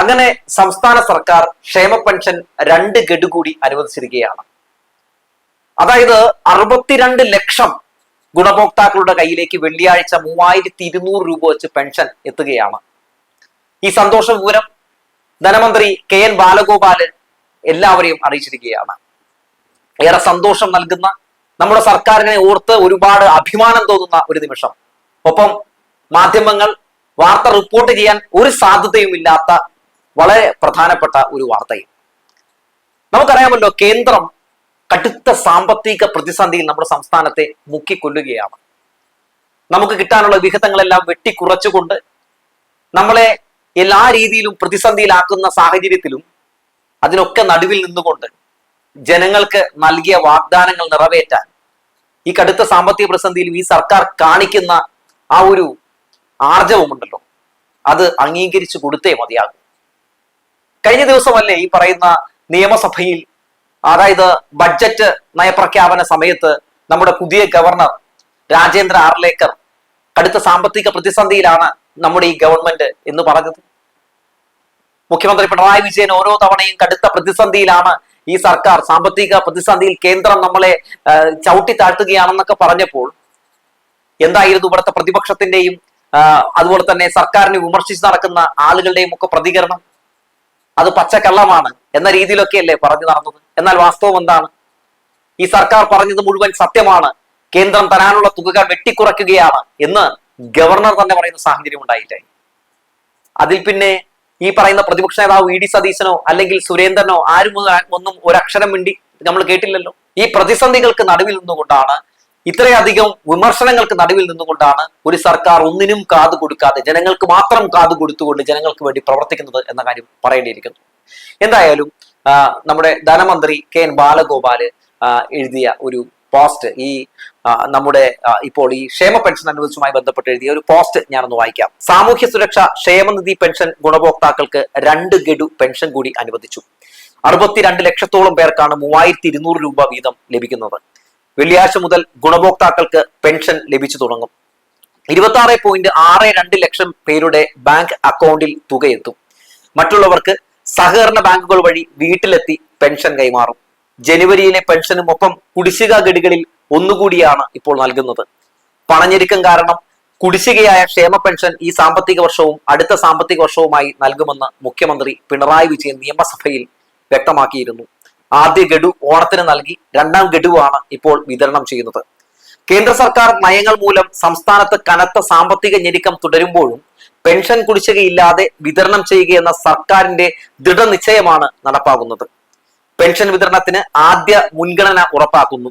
അങ്ങനെ സംസ്ഥാന സർക്കാർ ക്ഷേമ പെൻഷൻ രണ്ട് ഗഡു കൂടി അനുവദിച്ചിരിക്കുകയാണ്. അതായത് അറുപത്തിരണ്ട് ലക്ഷം ഗുണഭോക്താക്കളുടെ കയ്യിലേക്ക് വെള്ളിയാഴ്ച മൂവായിരത്തി ഇരുന്നൂറ് രൂപ വെച്ച് പെൻഷൻ എത്തുകയാണ്. ഈ സന്തോഷ വിവരം ധനമന്ത്രി കെ എൻ ബാലഗോപാൽ എല്ലാവരെയും അറിയിച്ചിരിക്കുകയാണ്. ഏറെ സന്തോഷം നൽകുന്ന നമ്മുടെ സർക്കാരിനെ ഓർത്ത് ഒരുപാട് അഭിമാനം തോന്നുന്ന ഒരു നിമിഷം. ഒപ്പം മാധ്യമങ്ങൾ വാർത്ത റിപ്പോർട്ട് ചെയ്യാൻ ഒരു സാധ്യതയും ഇല്ലാത്ത വളരെ പ്രധാനപ്പെട്ട ഒരു വാർത്തയും. നമുക്കറിയാമല്ലോ കേന്ദ്രം കടുത്ത സാമ്പത്തിക പ്രതിസന്ധിയിൽ നമ്മുടെ സംസ്ഥാനത്തെ മുക്കിക്കൊല്ലുകയാണ്. നമുക്ക് കിട്ടാനുള്ള വിഹിതങ്ങളെല്ലാം വെട്ടിക്കുറച്ചുകൊണ്ട് നമ്മളെ എല്ലാ രീതിയിലും പ്രതിസന്ധിയിലാക്കുന്ന സാഹചര്യത്തിലും അതിനൊക്കെ നടുവിൽ നിന്നുകൊണ്ട് ജനങ്ങൾക്ക് നൽകിയ വാഗ്ദാനങ്ങൾ നിറവേറ്റാൻ ഈ കടുത്ത സാമ്പത്തിക പ്രതിസന്ധിയിലും ഈ സർക്കാർ കാണിക്കുന്ന ആ ഒരു ആർജവമുണ്ടല്ലോ. അത് അംഗീകരിച്ചു കൊടുത്തേ മതിയാകും. കഴിഞ്ഞ ദിവസമല്ലേ ഈ പറയുന്ന നിയമസഭയിൽ അതായത് ബഡ്ജറ്റ് നയപ്രഖ്യാപന സമയത്ത് നമ്മുടെ പുതിയ ഗവർണർ രാജേന്ദ്ര ആർലേക്കർ കടുത്ത സാമ്പത്തിക പ്രതിസന്ധിയിലാണ് നമ്മുടെ ഈ ഗവൺമെന്റ് എന്ന് പറഞ്ഞത്. മുഖ്യമന്ത്രി പിണറായി വിജയൻ ഓരോ തവണയും കടുത്ത പ്രതിസന്ധിയിലാണ് ഈ സർക്കാർ സാമ്പത്തിക പ്രതിസന്ധിയിൽ കേന്ദ്രം നമ്മളെ ചവിട്ടി താഴ്ത്തുകയാണെന്നൊക്കെ പറഞ്ഞപ്പോൾ എന്തായിരുന്നു ഇവിടുത്തെ പ്രതിപക്ഷത്തിന്റെയും അതുപോലെ തന്നെ സർക്കാരിനെ വിമർശിച്ച് നടക്കുന്ന ആളുകളുടെയും ഒക്കെ പ്രതികരണം? അത് പച്ചക്കള്ളമാണ് എന്ന രീതിയിലൊക്കെയല്ലേ പറഞ്ഞു നടന്നത്. എന്നാൽ വാസ്തവം എന്താണ്? ഈ സർക്കാർ പറഞ്ഞത് മുഴുവൻ സത്യമാണ്. കേന്ദ്രം തരാനുള്ള തുകകൾ വെട്ടിക്കുറയ്ക്കുകയാണ് എന്ന് ഗവർണർ തന്നെ പറയുന്ന സാഹചര്യം ഉണ്ടായില്ലേ? അതിൽ പിന്നെ ഈ പറയുന്ന പ്രതിപക്ഷ നേതാവ് വി ഡി സതീശനോ അല്ലെങ്കിൽ സുരേന്ദ്രനോ ആരും ഒന്നും ഒരക്ഷരം മിണ്ടി നമ്മൾ കേട്ടില്ലല്ലോ. ഈ പ്രതിസന്ധികൾക്ക് നടുവിൽ നിന്നുകൊണ്ടാണ് ഇത്രയധികം വിമർശനങ്ങൾക്ക് നടുവിൽ നിന്നുകൊണ്ടാണ് ഒരു സർക്കാർ ഒന്നിനും കാതു കൊടുക്കാതെ ജനങ്ങൾക്ക് മാത്രം കാതു കൊടുത്തുകൊണ്ട് ജനങ്ങൾക്ക് വേണ്ടി പ്രവർത്തിക്കുന്നത് എന്ന കാര്യം പറയേണ്ടിയിരിക്കുന്നു. എന്തായാലും നമ്മുടെ ധനമന്ത്രി കെ എൻ ബാലഗോപാൽ എഴുതിയ ഒരു പോസ്റ്റ് ഈ നമ്മുടെ ഇപ്പോൾ ഈ ക്ഷേമ പെൻഷൻ അനുവദിച്ചുമായി ബന്ധപ്പെട്ട് എഴുതിയ ഒരു പോസ്റ്റ് ഞാനൊന്ന് വായിക്കാം. സാമൂഹ്യ സുരക്ഷ ക്ഷേമനിധി പെൻഷൻ ഗുണഭോക്താക്കൾക്ക് രണ്ട് ഗഡു പെൻഷൻ കൂടി അനുവദിച്ചു. അറുപത്തിരണ്ട് ലക്ഷത്തോളം പേർക്കാണ് മൂവായിരത്തി ഇരുന്നൂറ് രൂപ വീതം ലഭിക്കുന്നത്. വെള്ളിയാഴ്ച മുതൽ ഗുണഭോക്താക്കൾക്ക് പെൻഷൻ ലഭിച്ചു തുടങ്ങും. ഇരുപത്തി ആറ് പോയിന്റ് ആറ് രണ്ട് ലക്ഷം പേരുടെ ബാങ്ക് അക്കൗണ്ടിൽ തുകയെത്തും. മറ്റുള്ളവർക്ക് സഹകരണ ബാങ്കുകൾ വഴി വീട്ടിലെത്തി പെൻഷൻ കൈമാറും. ജനുവരിയിലെ പെൻഷനും ഒപ്പം കുടിശ്ശിക ഗഡുകളിൽ ഒന്നുകൂടിയാണ് ഇപ്പോൾ നൽകുന്നത്. പണഞ്ഞെരുക്കം കാരണം കുടിശ്ശികയായ ക്ഷേമ പെൻഷൻ ഈ സാമ്പത്തിക വർഷവും അടുത്ത സാമ്പത്തിക വർഷവുമായി നൽകുമെന്ന് മുഖ്യമന്ത്രി പിണറായി വിജയൻ നിയമസഭയിൽ വ്യക്തമാക്കിയിരുന്നു. ആദ്യ ഗഡു ഓണത്തിന് നൽകി രണ്ടാം ഗഡുവാണ് ഇപ്പോൾ വിതരണം ചെയ്യുന്നത്. കേന്ദ്ര സർക്കാർ നയങ്ങൾ മൂലം സംസ്ഥാനത്ത് കനത്ത സാമ്പത്തിക ഞെരുക്കം തുടരുമ്പോഴും പെൻഷൻ കുടിശ്ശികയില്ലാതെ വിതരണം ചെയ്യുകയെന്ന സർക്കാരിന്റെ ദൃഢനിശ്ചയമാണ് നടപ്പാകുന്നത് പെൻഷൻ വിതരണത്തിന് ആദ്യ മുൻഗണന ഉറപ്പാക്കുന്നു.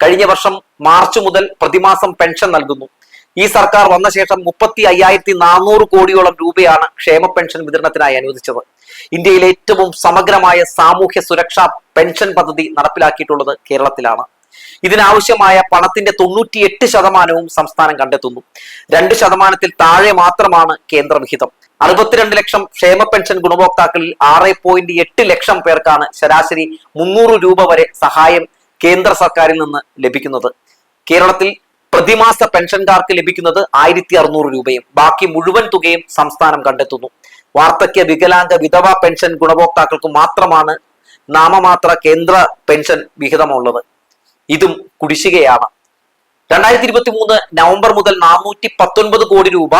കഴിഞ്ഞ വർഷം മാർച്ച് മുതൽ പ്രതിമാസം പെൻഷൻ നൽകുന്നു. ഈ സർക്കാർ വന്ന ശേഷം മുപ്പത്തി അയ്യായിരത്തി നാനൂറ് കോടിയോളം രൂപയാണ് ക്ഷേമ പെൻഷൻ വിതരണത്തിനായി അനുവദിച്ചത്. ഇന്ത്യയിലെ ഏറ്റവും സമഗ്രമായ സാമൂഹ്യ സുരക്ഷാ പെൻഷൻ പദ്ധതി നടപ്പിലാക്കിയിട്ടുള്ളത് കേരളത്തിലാണ്. ഇതിനാവശ്യമായ പണത്തിന്റെ തൊണ്ണൂറ്റിയെട്ട് ശതമാനവും സംസ്ഥാനം കണ്ടെത്തുന്നു. രണ്ട് ശതമാനത്തിൽ താഴെ മാത്രമാണ് കേന്ദ്രവിഹിതം അറുപത്തിരണ്ട് ലക്ഷം ക്ഷേമ പെൻഷൻ ഗുണഭോക്താക്കളിൽ ആറ് പോയിന്റ് എട്ട് ലക്ഷം പേർക്കാണ് ശരാശരി മുന്നൂറ് രൂപ വരെ സഹായം കേന്ദ്ര സർക്കാരിൽ നിന്ന് ലഭിക്കുന്നത്. കേരളത്തിൽ പ്രതിമാസ പെൻഷൻകാർക്ക് ലഭിക്കുന്നത് ആയിരത്തി അറുന്നൂറ് രൂപയും ബാക്കി മുഴുവൻ തുകയും സംസ്ഥാനം കണ്ടെത്തുന്നു. വാർദ്ധക്യ വികലാംഗ വിധവ പെൻഷൻ ഗുണഭോക്താക്കൾക്ക് മാത്രമാണ് നാമമാത്ര കേന്ദ്ര പെൻഷൻ വിഹിതമുള്ളത്. ഇതും കുടിശ്ശികയാണ്. രണ്ടായിരത്തി ഇരുപത്തി മൂന്ന് നവംബർ മുതൽ നാനൂറ്റി പത്തൊൻപത് കോടി രൂപ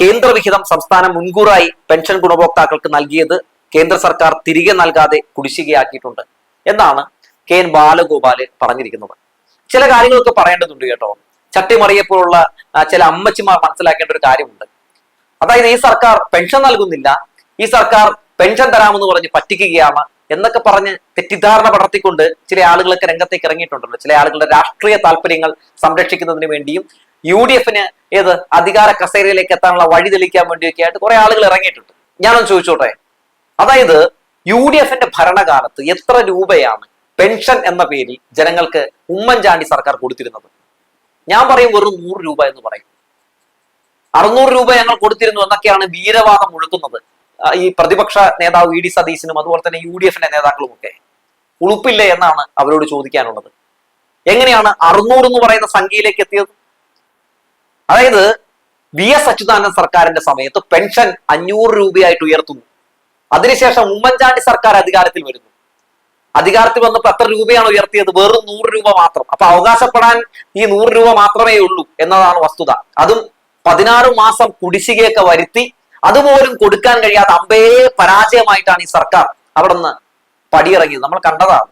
കേന്ദ്ര വിഹിതം സംസ്ഥാനം മുൻകൂറായി പെൻഷൻ ഗുണഭോക്താക്കൾക്ക് നൽകിയത് കേന്ദ്ര സർക്കാർ തിരികെ നൽകാതെ കുടിശ്ശികയാക്കിയിട്ടുണ്ട് എന്നാണ് കെ എൻ ബാലഗോപാൽ പറഞ്ഞിരിക്കുന്നത്. ചില കാര്യങ്ങളൊക്കെ പറയേണ്ടതുണ്ട് കേട്ടോ. ചട്ടിമറിയപ്പോഴുള്ള ആ, ചില അമ്മച്ചിമാർ മനസ്സിലാക്കേണ്ട ഒരു കാര്യമുണ്ട്. അതായത് ഈ സർക്കാർ പെൻഷൻ നൽകുന്നില്ല ഈ സർക്കാർ പെൻഷൻ തരാമെന്ന് പറഞ്ഞ് പറ്റിക്കുകയാണ് എന്നൊക്കെ പറഞ്ഞ് തെറ്റിദ്ധാരണ പടർത്തിക്കൊണ്ട് ചില ആളുകളൊക്കെ രംഗത്തേക്ക് ഇറങ്ങിയിട്ടുണ്ടല്ലോ. ചില ആളുകളുടെ രാഷ്ട്രീയ താല്പര്യങ്ങൾ സംരക്ഷിക്കുന്നതിന് വേണ്ടിയും യു ഡി എഫിന് ഏത് അധികാര കസേരയിലേക്ക് എത്താനുള്ള വഴി തെളിക്കാൻ വേണ്ടിയൊക്കെ ആയിട്ട് കുറെ ആളുകൾ ഇറങ്ങിയിട്ടുണ്ട്. ഞാനൊന്ന് ചോദിച്ചോട്ടെ? അതായത് യു ഡി എഫിന്റെ ഭരണകാലത്ത് എത്ര രൂപയാണ് പെൻഷൻ എന്ന പേരിൽ ജനങ്ങൾക്ക് ഉമ്മൻചാണ്ടി സർക്കാർ കൊടുത്തിരുന്നത്? ഞാൻ പറയും വെറും നൂറ് രൂപ എന്ന് പറയും. അറുന്നൂറ് രൂപ ഞങ്ങൾ കൊടുത്തിരുന്നു എന്നൊക്കെയാണ് വീരവാദം മുഴക്കുന്നത്. ഈ പ്രതിപക്ഷ നേതാവ് വി ഡി സതീശനും അതുപോലെ തന്നെ യു ഡി എഫിന്റെ നേതാക്കളും ഒക്കെ ഉളുപ്പില്ലേ എന്നാണ് അവരോട് ചോദിക്കാനുള്ളത്. എങ്ങനെയാണ് അറുന്നൂറ് എന്ന് പറയുന്ന സംഖ്യയിലേക്ക് എത്തിയത്? അതായത് വി എസ് അച്യുതാനന്ദൻ സർക്കാരിന്റെ സമയത്ത് പെൻഷൻ അഞ്ഞൂറ് രൂപയായിട്ട് ഉയർത്തുന്നു. അതിനുശേഷം ഉമ്മൻചാണ്ടി സർക്കാർ അധികാരത്തിൽ വരുന്നു. അധികാരത്തിൽ വന്നപ്പോൾ എത്ര രൂപയാണ് ഉയർത്തിയത്. വെറും നൂറ് രൂപ മാത്രം. അപ്പൊ അവകാശപ്പെടാൻ ഈ നൂറ് രൂപ മാത്രമേ ഉള്ളൂ എന്നതാണ് വസ്തുത. അതും പതിനാറ് മാസം കുടിശ്ശികയൊക്കെ വരുത്തി അതുപോലും കൊടുക്കാൻ കഴിയാത്ത അമ്പേ പരാജയമായിട്ടാണ് ഈ സർക്കാർ അവിടെ നിന്ന് പടിയിറങ്ങിയത്. നമ്മൾ കണ്ടതാണ്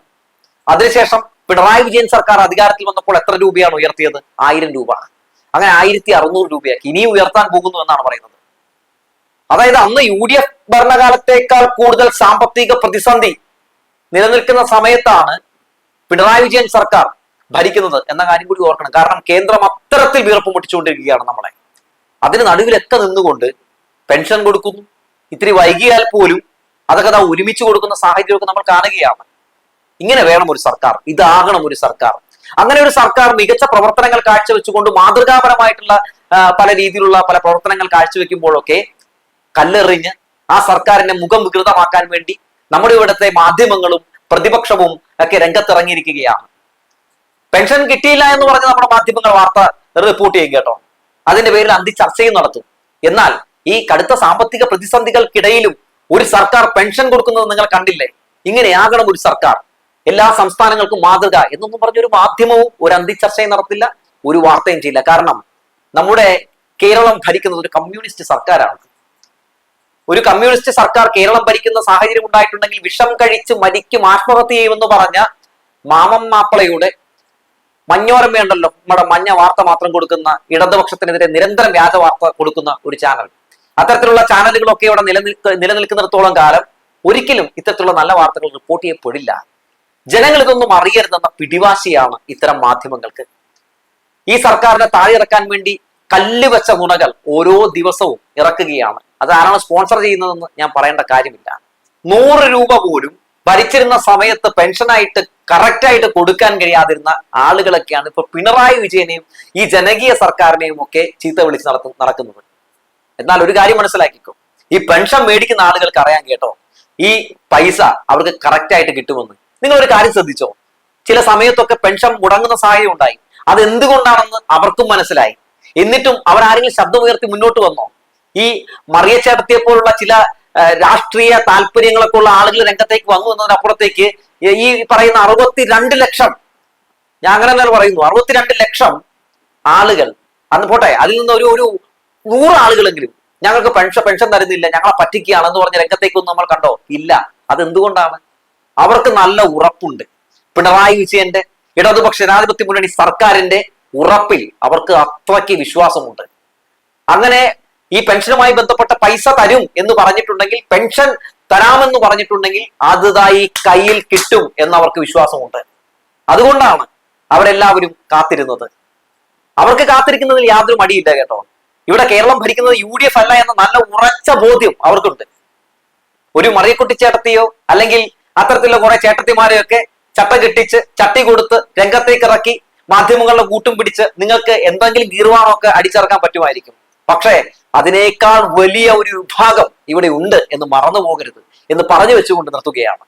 അതിനുശേഷം പിണറായി വിജയൻ സർക്കാർ അധികാരത്തിൽ വന്നപ്പോൾ എത്ര രൂപയാണ് ഉയർത്തിയത്? ആയിരം രൂപ. അങ്ങനെ ആയിരത്തി അറുന്നൂറ് രൂപയാക്കി. ഇനിയും ഉയർത്താൻ പോകുന്നു എന്നാണ് പറയുന്നത്. അതായത് അന്ന് യു ഡി എഫ് ഭരണകാലത്തേക്കാൾ കൂടുതൽ സാമ്പത്തിക പ്രതിസന്ധി നിലനിൽക്കുന്ന സമയത്താണ് പിണറായി വിജയൻ സർക്കാർ ഭരിക്കുന്നത് എന്ന കാര്യം കൂടി ഓർക്കണം. കാരണം കേന്ദ്രം അത്തരത്തിൽ വീർപ്പ് മുട്ടിച്ചുകൊണ്ടിരിക്കുകയാണ് നമ്മളെ. അതിന് നടുവിലൊക്കെ നിന്നുകൊണ്ട് പെൻഷൻ കൊടുക്കുന്നു. ഇത്തിരി വൈകിയാൽ പോലും അതൊക്കെ ദാ ഒരുമിച്ച് കൊടുക്കുന്ന സാഹചര്യമൊക്കെ നമ്മൾ കാണുകയാണ്. ഇങ്ങനെ വേണം ഒരു സർക്കാർ ഇതാകണം ഒരു സർക്കാർ. അങ്ങനെ ഒരു സർക്കാർ മികച്ച പ്രവർത്തനങ്ങൾ കാഴ്ചവെച്ചുകൊണ്ട് മാതൃകാപരമായിട്ടുള്ള പല രീതിയിലുള്ള പല പ്രവർത്തനങ്ങൾ കാഴ്ചവെക്കുമ്പോഴൊക്കെ കല്ലെറിഞ്ഞ് ആ സർക്കാരിനെ മുഖം വികൃതമാക്കാൻ വേണ്ടി നമ്മുടെ ഇവിടുത്തെ മാധ്യമങ്ങളും പ്രതിപക്ഷവും ഒക്കെ രംഗത്തിറങ്ങിയിരിക്കുകയാണ്. പെൻഷൻ കിട്ടിയില്ല എന്ന് പറഞ്ഞ് നമ്മുടെ മാധ്യമങ്ങൾ വാർത്ത റിപ്പോർട്ട് ചെയ്യും കേട്ടോ. അതിന്റെ പേരിൽ അന്തി ചർച്ചയും നടത്തും. എന്നാൽ ഈ കടുത്ത സാമ്പത്തിക പ്രതിസന്ധികൾക്കിടയിലും ഒരു സർക്കാർ പെൻഷൻ കൊടുക്കുന്നത് നിങ്ങൾ കണ്ടില്ലേ? ഇങ്ങനെയാകണം ഒരു സർക്കാർ. എല്ലാ സംസ്ഥാനങ്ങൾക്കും മാതൃക എന്നൊന്നും പറഞ്ഞ ഒരു മാധ്യമവും ഒരു അന്തിച്ചർച്ചയും നടത്തില്ല ഒരു വാർത്തയും ചെയ്യില്ല. കാരണം നമ്മുടെ കേരളം ഭരിക്കുന്നത് ഒരു കമ്മ്യൂണിസ്റ്റ് സർക്കാരാണ്. ഒരു കമ്മ്യൂണിസ്റ്റ് സർക്കാർ കേരളം ഭരിക്കുന്ന സാഹചര്യം ഉണ്ടായിട്ടുണ്ടെങ്കിൽ വിഷം കഴിച്ച് മരിക്കും ആത്മഹത്യ ചെയ്യുമെന്ന് പറഞ്ഞ മാമം മാപ്പിളയുടെ മഞ്ഞോരമ്മയുണ്ടല്ലോ നമ്മുടെ മഞ്ഞ വാർത്ത മാത്രം കൊടുക്കുന്ന ഇടതുപക്ഷത്തിനെതിരെ നിരന്തരം വ്യാജ വാർത്ത കൊടുക്കുന്ന ഒരു ചാനൽ. അത്തരത്തിലുള്ള ചാനലുകളൊക്കെ ഇവിടെ നിലനിൽക്ക നിലനിൽക്കുന്നിടത്തോളം കാലം ഒരിക്കലും ഇത്തരത്തിലുള്ള നല്ല വാർത്തകൾ റിപ്പോർട്ട് ചെയ്യപ്പെടില്ല. ജനങ്ങൾ ഇതൊന്നും അറിയരുതെന്ന പിടിവാശിയാണ് ഇത്തരം മാധ്യമങ്ങൾക്ക്. ഈ സർക്കാരിനെ താഴെയിറക്കാൻ വേണ്ടി കല്ല് വെച്ച നുണകൾ ഓരോ ദിവസവും ഇറക്കുകയാണ്. അതാരാണ് സ്പോൺസർ ചെയ്യുന്നതെന്ന് ഞാൻ പറയേണ്ട കാര്യമില്ല. നൂറ് രൂപ പോലും ഭരിച്ചിരുന്ന സമയത്ത് പെൻഷനായിട്ട് കറക്റ്റായിട്ട് കൊടുക്കാൻ കഴിയാതിരുന്ന ആളുകളൊക്കെയാണ് ഇപ്പൊ പിണറായി വിജയനെയും ഈ ജനകീയ സർക്കാരിനെയും ഒക്കെ ചീത്ത വിളിച്ച് നടത്തു നടക്കുന്നത്. എന്നാൽ ഒരു കാര്യം മനസ്സിലാക്കിക്കോ. ഈ പെൻഷൻ മേടിക്കുന്ന ആളുകൾക്ക് അറിയാൻ കേട്ടോ. ഈ പൈസ അവർക്ക് കറക്റ്റായിട്ട് കിട്ടുമെന്ന്. നിങ്ങൾ ഒരു കാര്യം ശ്രദ്ധിച്ചോ? ചില സമയത്തൊക്കെ പെൻഷൻ മുടങ്ങുന്ന സാഹചര്യം ഉണ്ടായി. അത് എന്തുകൊണ്ടാണെന്ന് അവർക്കും മനസ്സിലായി. എന്നിട്ടും അവരാരെങ്കിലും ശബ്ദമുയർത്തി ശബ്ദം മുന്നോട്ട് വന്നോ? ഈ മറിയച്ചേട്ടത്തിയെ പോലുള്ള ചില രാഷ്ട്രീയ താല്പര്യങ്ങളൊക്കെ ഉള്ള ആളുകൾ രംഗത്തേക്ക് വന്നു എന്നതിനപ്പുറത്തേക്ക് ഈ പറയുന്ന അറുപത്തിരണ്ട് ലക്ഷം ഞാൻ അങ്ങനെ പറയുന്നു അറുപത്തിരണ്ട് ലക്ഷം ആളുകൾ അന്ന് പോട്ടെ അതിൽ നിന്ന് ഒരു ഒരു നൂറ് ആളുകളെങ്കിലും ഞങ്ങൾക്ക് പെൻഷൻ പെൻഷൻ തരുന്നില്ല ഞങ്ങളെ പറ്റിക്കുകയാണെന്ന് പറഞ്ഞ രംഗത്തേക്കൊന്നും നമ്മൾ കണ്ടോ? ഇല്ല. അത് എന്തുകൊണ്ടാണ് അവർക്ക് നല്ല ഉറപ്പുണ്ട്. പിണറായി വിജയന്റെ ഇടതുപക്ഷ ജനാധിപത്യ മുന്നണി സർക്കാരിന്റെ ഉറപ്പിൽ അവർക്ക് അത്രയ്ക്ക് വിശ്വാസമുണ്ട്. അങ്ങനെ ഈ പെൻഷനുമായി ബന്ധപ്പെട്ട പൈസ തരും എന്ന് പറഞ്ഞിട്ടുണ്ടെങ്കിൽ പെൻഷൻ തരാമെന്ന് പറഞ്ഞിട്ടുണ്ടെങ്കിൽ അതായി കയ്യിൽ കിട്ടും എന്നവർക്ക് വിശ്വാസമുണ്ട്. അതുകൊണ്ടാണ് അവരെല്ലാവരും കാത്തിരുന്നത്. അവർക്ക് കാത്തിരിക്കുന്നതിൽ യാതൊരു മടിയില്ല കേട്ടോ. ഇവിടെ കേരളം ഭരിക്കുന്നത് യു ഡി എഫ് അല്ല എന്ന നല്ല ഉറച്ച ബോധ്യം അവർക്കുണ്ട്. ഒരു മറിയക്കുട്ടി ചേട്ടത്തിയോ അല്ലെങ്കിൽ അത്തരത്തിലുള്ള കുറെ ചേട്ടത്തിമാരെയൊക്കെ ചട്ട കെട്ടിച്ച് ചട്ടി കൊടുത്ത് രംഗത്തേക്ക് ഇറക്കി മാധ്യമങ്ങളുടെ കൂട്ടും പിടിച്ച് നിങ്ങൾക്ക് എന്തെങ്കിലും ഗീർവാണമൊക്കെ അടിച്ചിറക്കാൻ പറ്റുമായിരിക്കും. പക്ഷേ അതിനേക്കാൾ വലിയ ഒരു വിഭാഗം ഇവിടെ ഉണ്ട് എന്ന് മറന്നു പോകരുത് എന്ന് പറഞ്ഞു വെച്ചുകൊണ്ട് നിർത്തുകയാണ്.